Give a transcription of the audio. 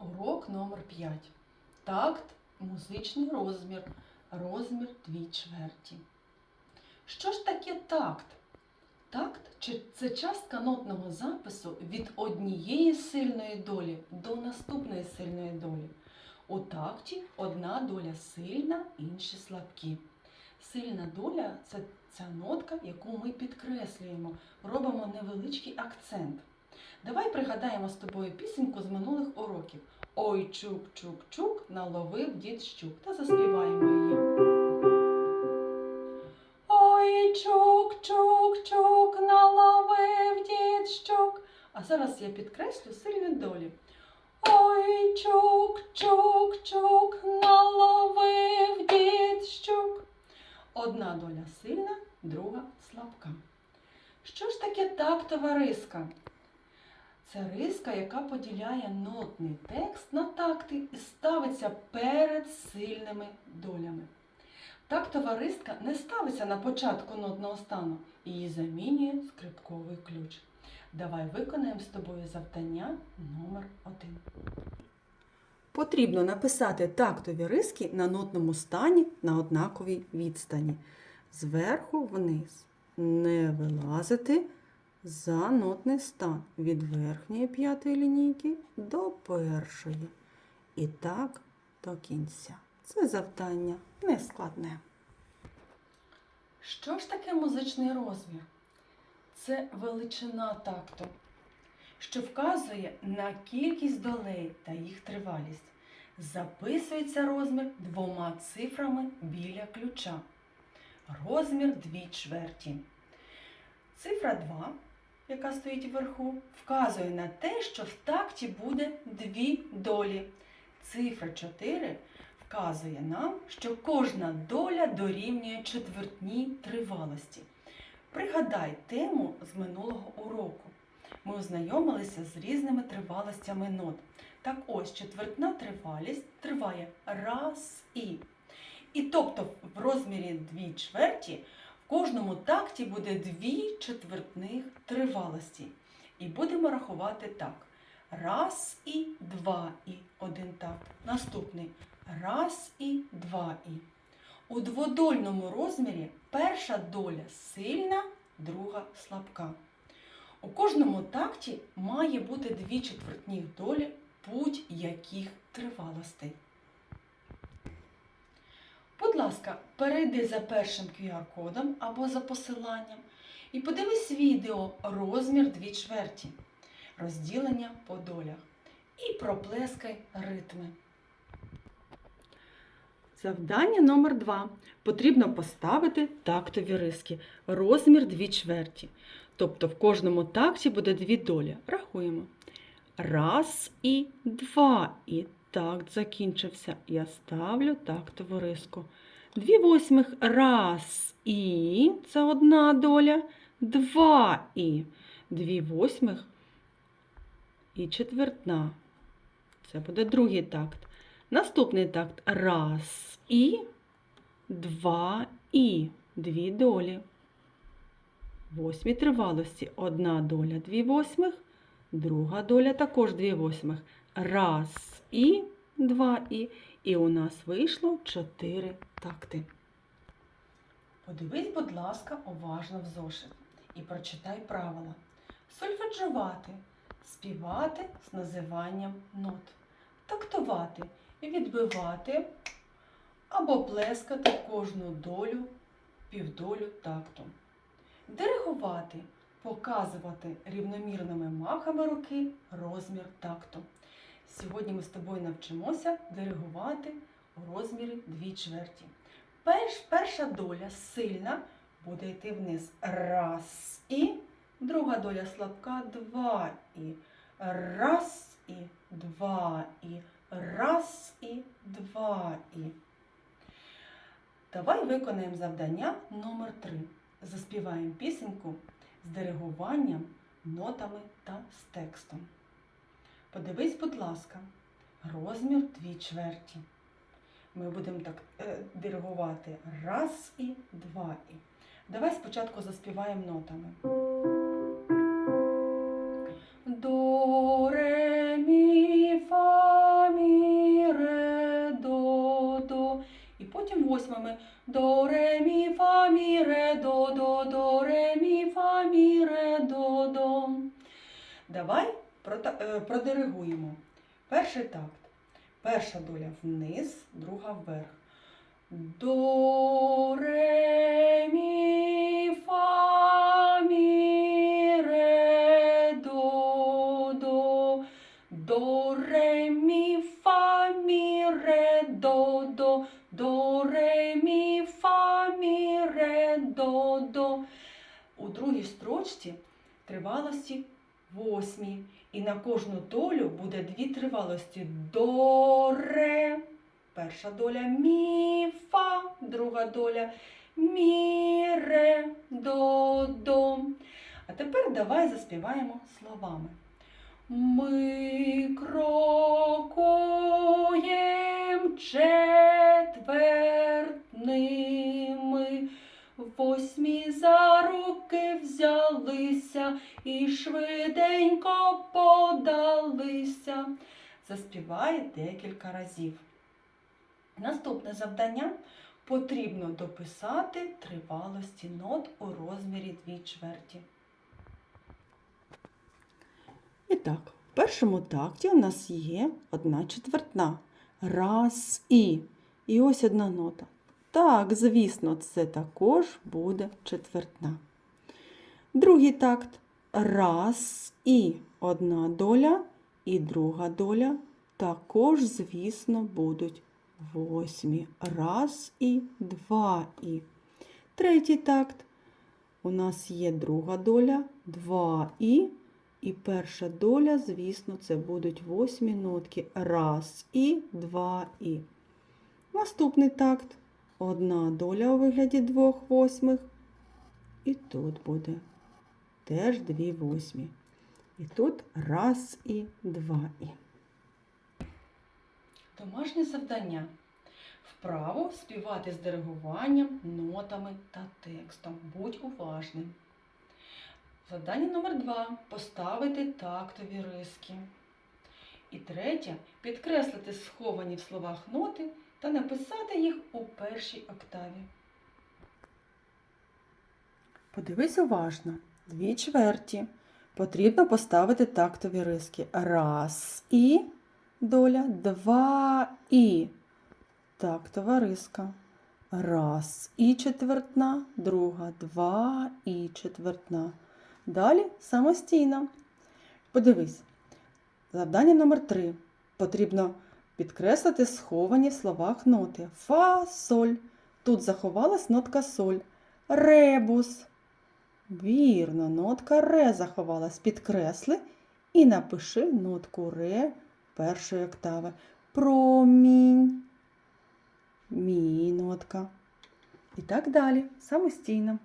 Урок номер 5 Такт, музичний розмір. Розмір дві чверті. Що ж таке такт? Такт це частка нотного запису від однієї сильної долі до наступної сильної долі. У такті одна доля сильна, інші слабкі. Сильна доля це ця нотка, яку ми підкреслюємо, робимо невеличкий акцент. Давай пригадаємо з тобою пісеньку з минулих уроків. Ой, чук-чук-чук, наловив дід щук та заспіваємо її. Ой, чук-чук-чук, наловив дід щук. А зараз я підкреслю сильні долі. Ой, чук-чук-чук, наловив дід щук. Одна доля сильна, друга слабка. Що ж таке так, товариска? Це риска, яка поділяє нотний текст на такти і ставиться перед сильними долями. Тактова риска не ставиться на початку нотного стану, її замінює скрипковий ключ. Давай виконаємо з тобою завдання номер 1 Потрібно написати тактові риски на нотному стані на однаковій відстані. Зверху вниз не вилазити за нотний стан від верхньої п'ятої лінійки до першої. І так до кінця. Це завдання нескладне. Що ж таке музичний розмір? Це величина такту, що вказує на кількість долей та їх тривалість. Записується розмір двома цифрами біля ключа. Розмір дві чверті. Цифра 2 яка стоїть вверху, вказує на те, що в такті буде дві долі. Цифра 4 вказує нам, що кожна доля дорівнює четвертній тривалості. Пригадай тему з минулого уроку. Ми ознайомилися з різними тривалостями нот. Так ось четвертна тривалість триває раз і. І тобто в розмірі дві чверті кожному такті буде дві четвертних тривалості. І будемо рахувати так. Раз і два і один такт. Наступний раз і два і. У дводольному розмірі перша доля сильна, друга слабка. У кожному такті має бути дві четвертні долі будь-яких тривалостей. Будь ласка, перейди за першим QR-кодом або за посиланням і подивись відео розмір дві чверті, розділення по долях. І проплескай ритми. Завдання номер 2 Потрібно поставити тактові риски. Розмір дві чверті. Тобто в кожному такті буде дві долі. Рахуємо. Раз і два і так, закінчився. Я ставлю так, в. Дві восьмих раз і це одна доля, два і. Дві восьмих і четвертна. Це буде другий такт. Наступний такт раз і, два і, дві долі. Восьмі тривалості. Одна доля дві восьмих, друга доля також дві восьмих раз і два і. І у нас вийшло чотири такти. Подивись, будь ласка, уважно в зошит і прочитай правила. Сольфеджувати, співати з називанням нот, тактувати, відбивати або плескати кожну долю, півдолю такту. Диригувати – показувати рівномірними махами руки розмір такту. Сьогодні ми з тобою навчимося диригувати у розмірі дві чверті. Перш, перша доля сильна буде йти вниз. Раз і. Друга доля слабка два і. Раз і два і. Раз і два і. Давай виконаємо завдання номер 3 Заспіваємо пісеньку з диригуванням, нотами та з текстом. Подивись, будь ласка, розмір дві чверті. Ми будемо так е, диригувати раз і два і. Давай спочатку заспіваємо нотами. До, ре, мі, фа, мі, ре, до, до. І потім восьмими. До, ре, мі, фа, мі, ре, до, до, до. Давай е, продиригуємо. Перший такт. Перша доля вниз, друга вверх. До, ре, мі, фа, мі, ре, до, до. До, ре, мі, фа, мі, ре, до, до. До, ре, мі, фа, мі, ре, до, до. У другій строчці тривалості восьмі. І на кожну долю буде дві тривалості. До, ре. Перша доля мі, фа, друга доля мі, ре, до, до. А тепер давай заспіваємо словами. Ми крокуєм четвертними, восьмі за руки взялися і швиденько Заспівай декілька разів. Наступне завдання потрібно дописати тривалості нот у розмірі 2 чверті. І так, в першому такті у нас є одна четвертна. Раз і. І ось одна нота. Так, звісно, це також буде четвертна. Другий такт. Раз і одна доля, і друга доля також, звісно, будуть восьмі. Раз і два і. Третій такт. У нас є друга доля, два і. І перша доля, звісно, це будуть восьмі нотки. Раз і, два і. Наступний такт. Одна доля у вигляді двох восьмих. І тут буде теж дві восьмі. І тут раз і два і. Домашнє завдання. Вправо співати з диригуванням, нотами та текстом. Будь уважним. Завдання номер два поставити тактові риски. І третє підкреслити сховані в словах ноти та написати їх у першій октаві. Подивись уважно. Дві чверті. Потрібно поставити тактові риски. Раз і доля, два і. Тактова риска. Раз і четвертна, друга, два і четвертна. Далі самостійно. Подивись. Завдання номер 3 Потрібно підкреслити сховані в словах ноти. Фа, соль. Тут заховалась нотка соль. Ребус. Вірно, нотка ре заховалась. Підкресли і напиши нотку ре першої октави. Промінь. мінотка. І так далі. Самостійно.